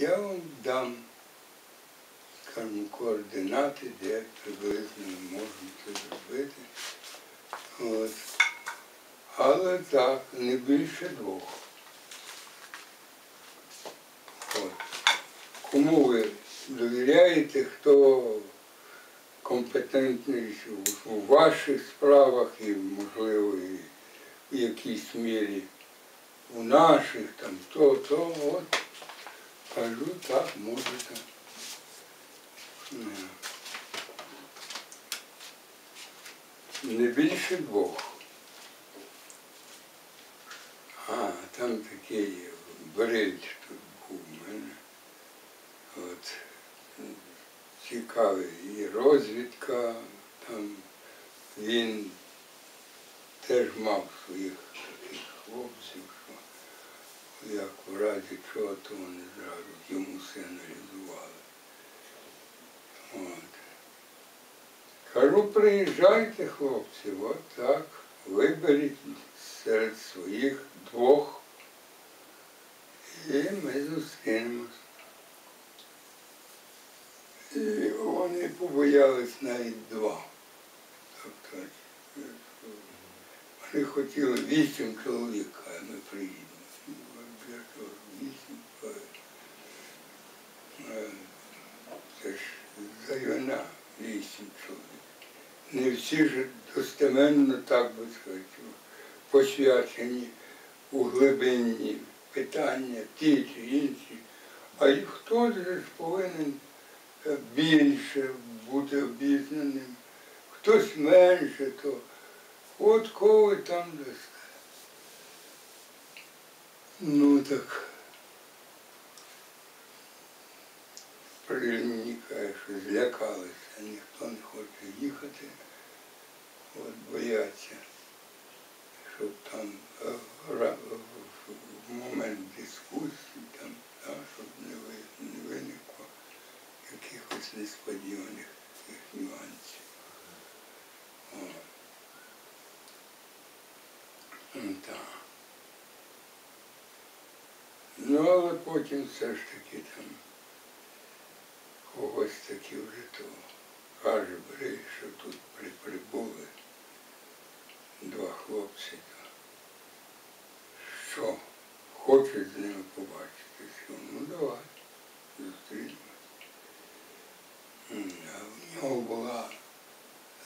я вам дам, скажімо, координати, де приблизно ми можемо це зробити. От. Але так, не більше двох. От. Кому ви довіряєте, хто компетентний у- ваших справах і, можливо, і в якійсь мірі у наших, там, то, то, от, кажу, так. Е. Не більше двох. А, там такий брильч тут був у мене. От, цікавий і розвідка, там він теж мав своїх таких хлопців, як в разі чого, то вони зразу йому сигналізували. От. Кажу, приїжджайте, хлопці, от так, виберіть серед своїх двох, і ми зустрінемось. І вони побоялись навіть два. Тобто е, вони хотіли вісім чоловік, а ми приїдемо. Ну, от Для того вісім. е, Це ж зайвина вісім чоловік. Не всі ж достеменно, так би сказати, посвячені у глибинні питання, ті чи інші. А й хтось ж повинен е, більше бути обізнаним, хтось менше, то от кого там дасте. Ну так. Що злякалися, ніхто не хоче їхати, от бояться, щоб там е, в- момент дискусії, там, да, щоб не, ви- не виникло якихось несподіваних таких нюансів. Так. Ну, але потім все ж таки там когось вже то каже, бери, що тут при, прибули два хлопці, що, хочуть з ними побачитися. Ну давай, зустрінемось. В нього була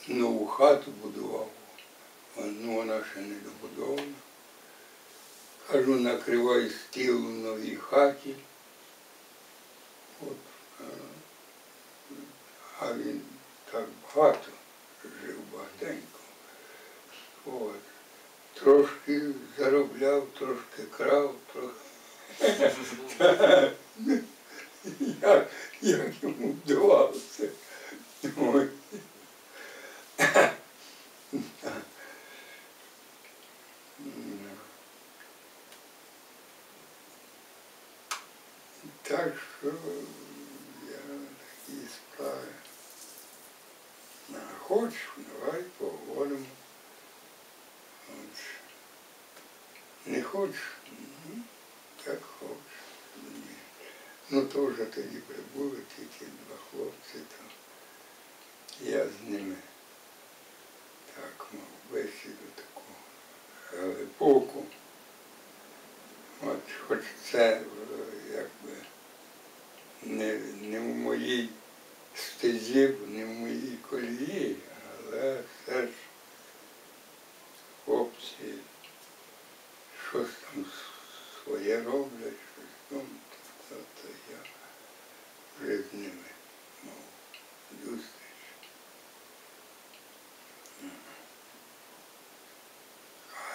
нову хату будував, ну вона ще не добудована. Кажу, накривай стіл у новій хаті. От, а, а він так багато жив багатенько. От. Трошки заробляв, трошки крав, трохи. Як, як йому вдавалося. Ой. Так що я такі справи. А Хочеш, давай поговоримо. От. Не хочеш, ну, як хочеш. Ні. Вже тоді прибули тільки два хлопці, то я з ними так мав бесіду таку глибоку. От хоч це е, якби не, не в моїй стезі, не в моїй колії, але все ж хлопці щось там своє роблять, щось там, я з ними мав зустріч.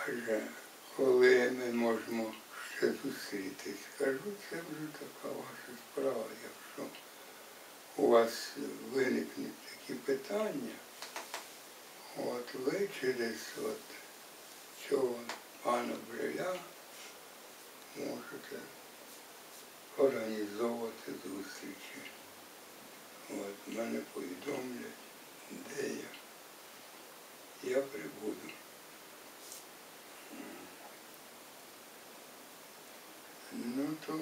Каже, коли ми можемо ще зустрітись, кажу, це вже така ваша справа, якщо у вас виникнуть такі питання, от ви через от цього пана Бриля можете організовувати зустрічі. От мене повідомлять, де я. Я прибуду. Ну то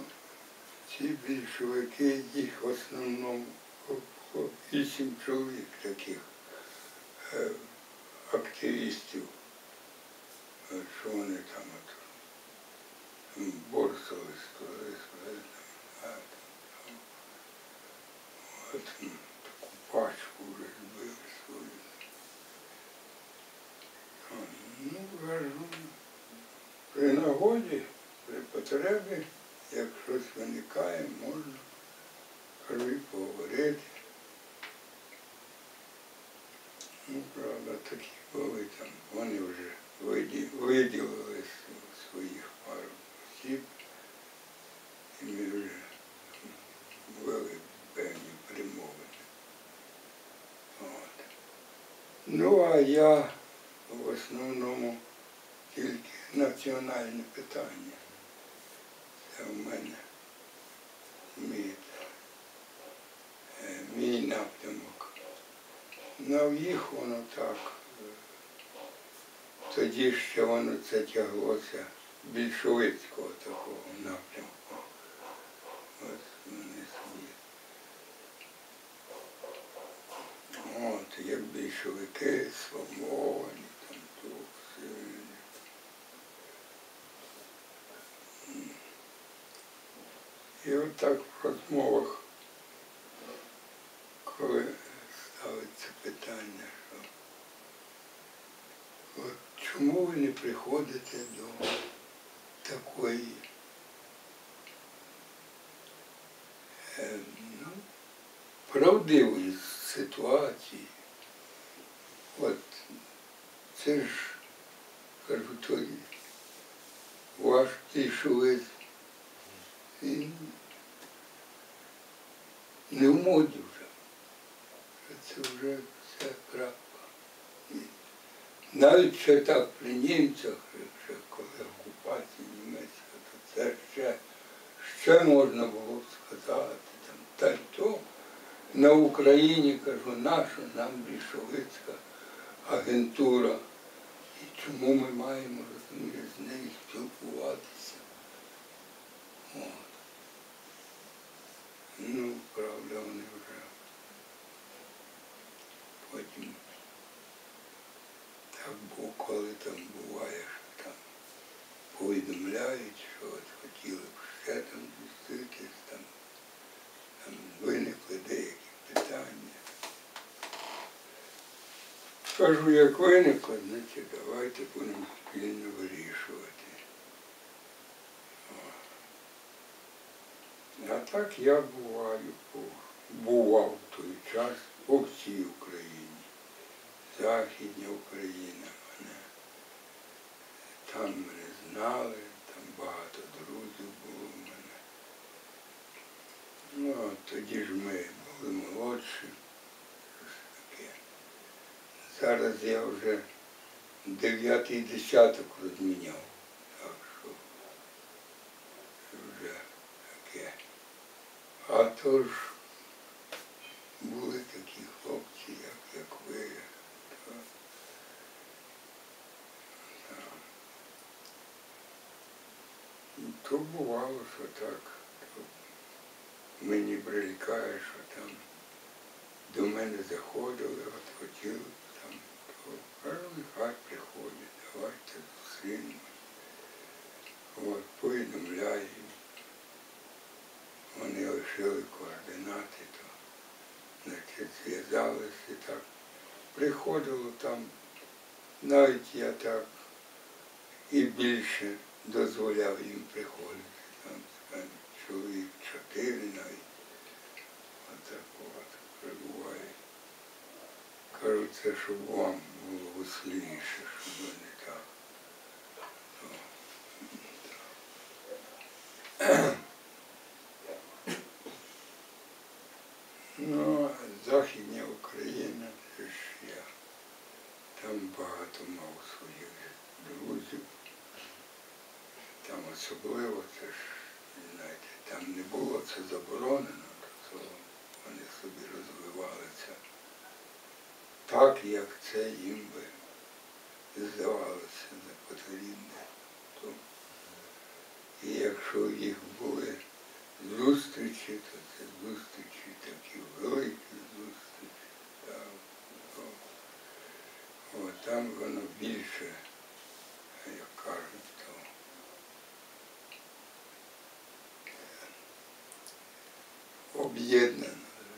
ці більшовики, їх в основному вісім чоловік таких е, активістів, що вони там от, м, сказали, пачку вже збили свою. Ну, кажу, при нагоді, при потребі, як щось виникає, можна кажу, поговорити. Ну, правда, такі були там, вони вже виді- виділили с- своїх пару осіб, і ми вже вели певні примовини. От. Ну, а я в основному тільки національне питання. Це в мене мій, е, мій напрямок. В їх воно так. Тоді ще воно це тяглося більшовицького такого напрямку. От вони собі. От, як більшовики сформовані, там то все. І отак в розмовах, коли ставиться питання, що от чому ви не приходите до такої е, ну, правдивої ситуації. От це ж, кажу, той ваш тишовець, він не в моді вже. Це вже все крапка. Навіть ще так при німцях, ще коли окупація німецька, то це ще, ще можна було б сказати. Там, та й то на Україні, кажу, наша нам більшовицька агентура. І чому ми маємо розумієш, з нею спілкуватися? От. Ну, правда, вони вже потім так було, коли там буває, що там повідомляють, що от хотіли б ще там зустрітись, там, там виникли деякі питання. Кажу, як виникло, значить давайте будемо спільно вирішувати. А так я буваю, бував в той час по всій Україні. Західня Україна мене. Там мене знали, там багато друзів було в мене. Ну, тоді ж ми були молодші. Зараз я вже дев'ятий десяток розміняв. Так що вже таке. А то ж були такі хлопці, як, як ви. То, бувало, що так. То мені прилікає, що там до мене заходили, от хотіли кажу, нехай приходять, давайте зустрінемось. От, повідомляю. їм. Вони лишили координати, то зв'язалися і так. Приходило там, навіть я так і більше дозволяв їм приходити. Там чоловік чотири навіть. Отак от прибуває. Кажу, це щоб вам було веселіше, щоб не так. Ну. Ну, Західня Україна, це ж я. Там багато мав своїх друзів. Там особливо це ж, знаєте, там не було це заборонено, то вони собі розвивалися так, як це їм би здавалося за потрібне. І якщо їх були зустрічі, то це зустрічі такі великі зустрічі. Так, о, там воно більше, як кажуть, то е, об'єднано,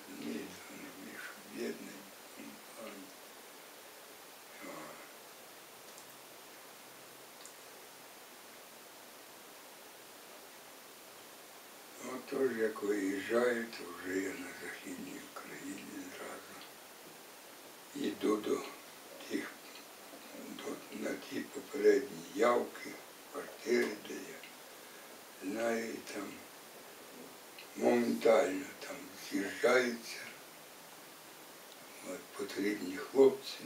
розумієте, воно більш об'єднано. в тому плані. О. Ну, тож, як виїжджаю, то вже я на Західній Україні зразу. Йду до тих, до, на ті попередні явки, квартири, де я знаю, і там моментально там з'їжджаються. Потрібні хлопці.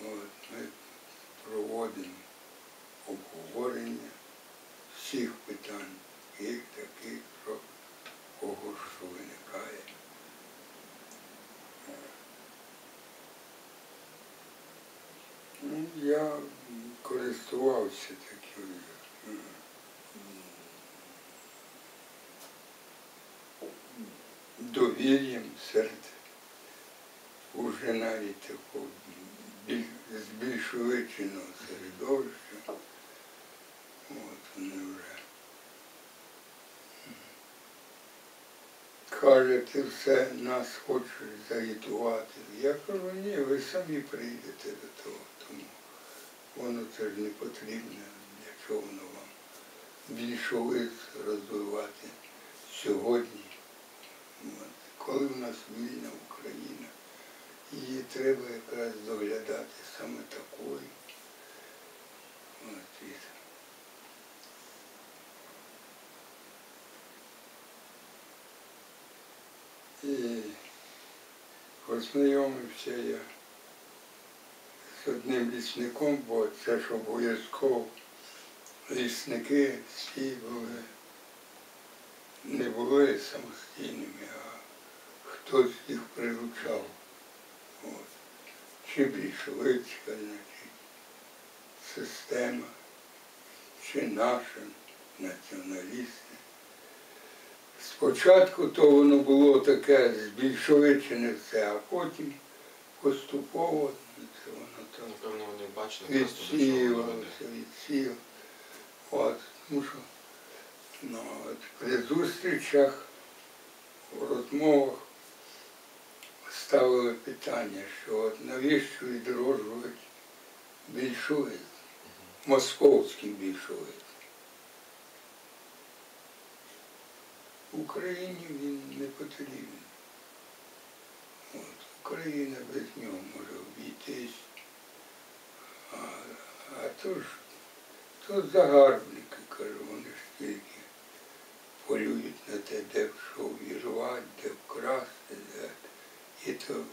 От, ми проводимо обговорення всіх питань, таких, таких, що кого що виникає. Ну, я користувався таким довір'ям серед уже навіть такого біль- збільшовиченого середовища. От вони вже. Каже, ти все нас хочеш загітувати. Я кажу, ні, ви самі прийдете до того, тому воно це ж не потрібно, для чого воно вам більшовик розвивати сьогодні. От. Коли в нас вільна Україна, її треба якраз доглядати саме такою. От, і І познайомився я з одним лісником, бо це ж обов'язково лісники всі були, не були самостійними, а хтось їх приручав. От. Чи більшовицька, значить, система, чи наша націоналісти. Спочатку то воно було таке збільшовичене все, а потім поступово це воно там Напевно, вони бачили просто до чого воно відсіювалося, веде. відсіювалося. От, ну що, ну, от при зустрічах, у розмовах ставили питання, що от навіщо відроджувати більшовик, московський більшовик. Україні він не потрібен. От, Україна без нього може обійтись. А, а то ж то загарбники, кажу, вони ж тільки полюють на те, де б що вірвати, де вкрасти, де. І то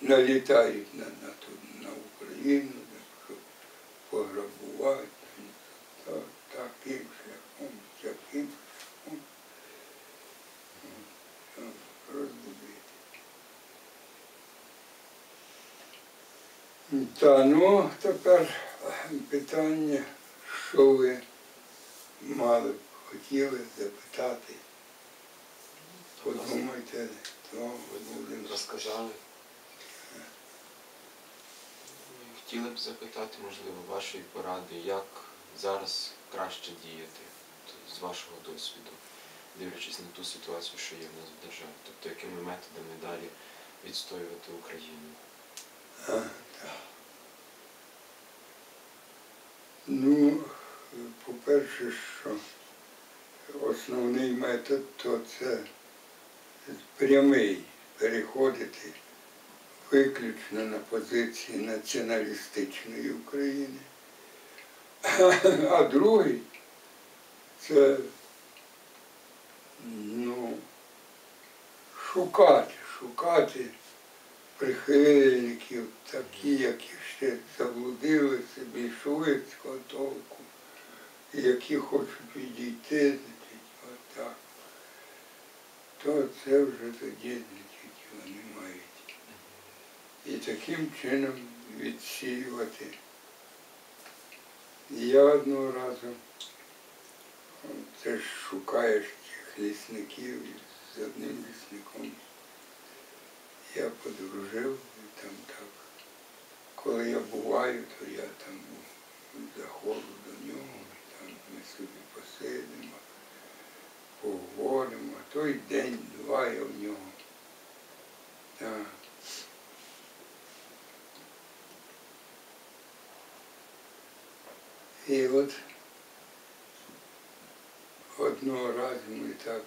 налітають на, на, на Україну, де щоб пограбувати, та, таким шляхом, таким шляхом. О, Розбудити. Та ну тепер питання, що ви мали б хотіли запитати. Подумайте, то будемо. розказали. Хотіли б запитати, можливо, вашої поради, як зараз краще діяти з вашого досвіду, дивлячись на ту ситуацію, що є в нас в державі. Тобто, якими методами далі відстоювати Україну. Ну, по-перше, що основний метод то це прямий переходити виключно на позиції націоналістичної України. А другий це ну, шукати, шукати прихильників, такі, які ще заблудилися більшовицького толку, які хочуть відійти, отак, то це вже тоді вони мають. І таким чином відсіювати. Я одного разу Ти ж шукаєш тих лісників з одним лісником. Я подружив і там так. Коли я буваю, то я там заходжу до нього, там ми собі посидимо, поговоримо, той день-два я в нього. Так. І от одного разу ми так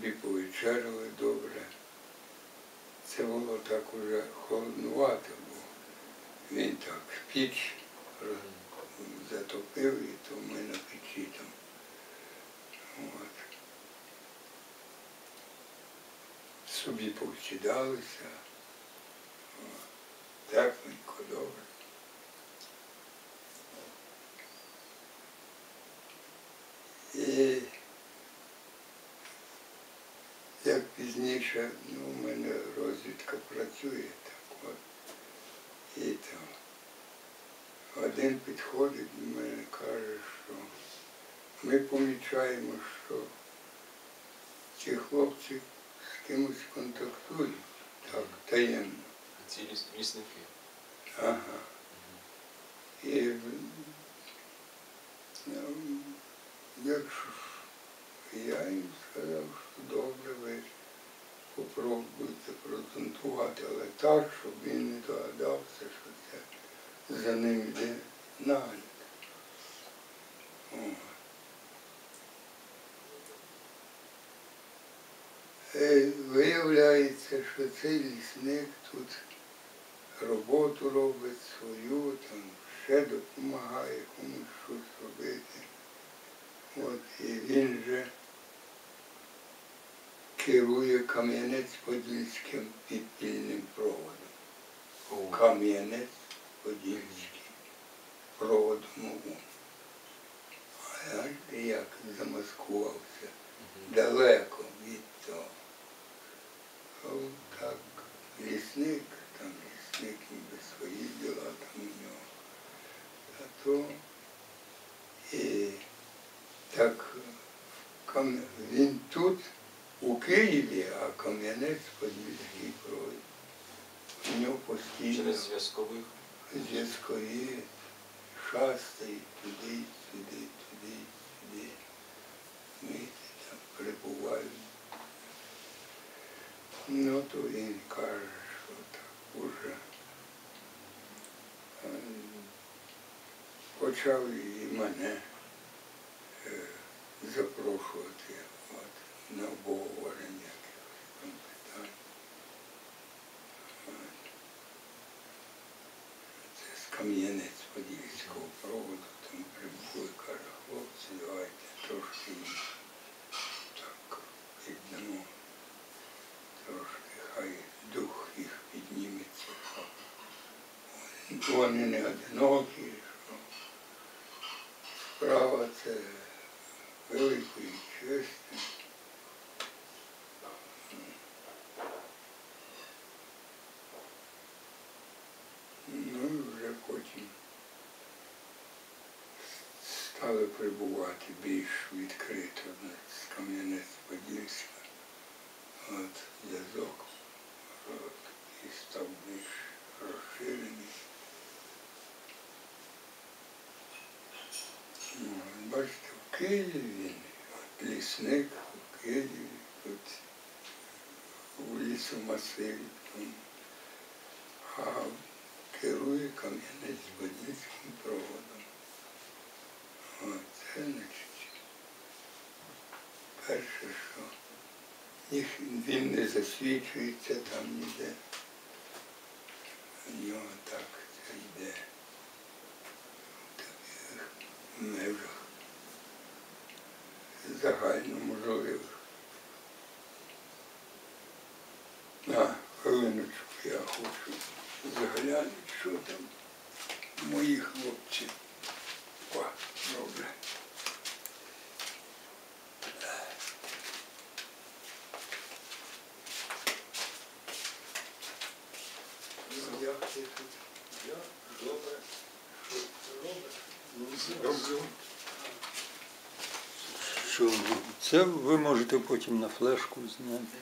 собі повечеряли добре. Це було так уже холоднувато, бо він так піч затопив, і то ми на печі там. От. Собі повсідалися. Тепленько, добре. І як пізніше, ну, у мене розвідка працює так от. І там один підходить до мене каже, що ми помічаємо, що ці хлопці з кимось контактують так, таємно. Ці ліс- лісники. Ага. І ну, якщо я їм сказав, що добре, ви попробуйте презентувати, але так, щоб він не догадався, що це за ним йде нагляд. Е, Виявляється, що цей лісник тут роботу робить свою, там ще допомагає комусь щось робити. От, і він же керує Кам'янець-Подільським підпільним проводом. Кам'янець-Подільський проводом ОУН. А я як замаскувався далеко від того. Ну, так, лісник, там лісник ніби свої діла там у нього. А то і так він тут, у Києві, а Кам'янець Подільський проводить. У нього постійно Через зв'язкових. зв'язкові шастають туди, сюди, туди, сюди. Ми там перебувають. Ну, то він каже, що так уже е, почав і мене е, запрошувати на обговорення якихось там питань. Це з Кам'янець-Подільського проводу, там прибули, каже, хлопці, давайте трошки так піддамо, трошки хай дух їх підніметься, вони не одинокі, що справа це великої честі. Ну і вже потім стали прибувати більш відкрито з Кам'янець-Подільська. От зв'язок і став більш розширений. Ну, бачите, в Києві він, от лісник в Києві, тут у лісомасиві, а керує Кам'янець-Подільським проводом. Оце, значить, перше, що їх, він не засвідчується там ніде. У нього так це йде в таких межах загально можливих. А, хвилиночку, я хочу заглянути, що там мої хлопці. О, добре. Ну, як ти тут? Я добре. Що ти робиш? Що ви можете потім на флешку зняти.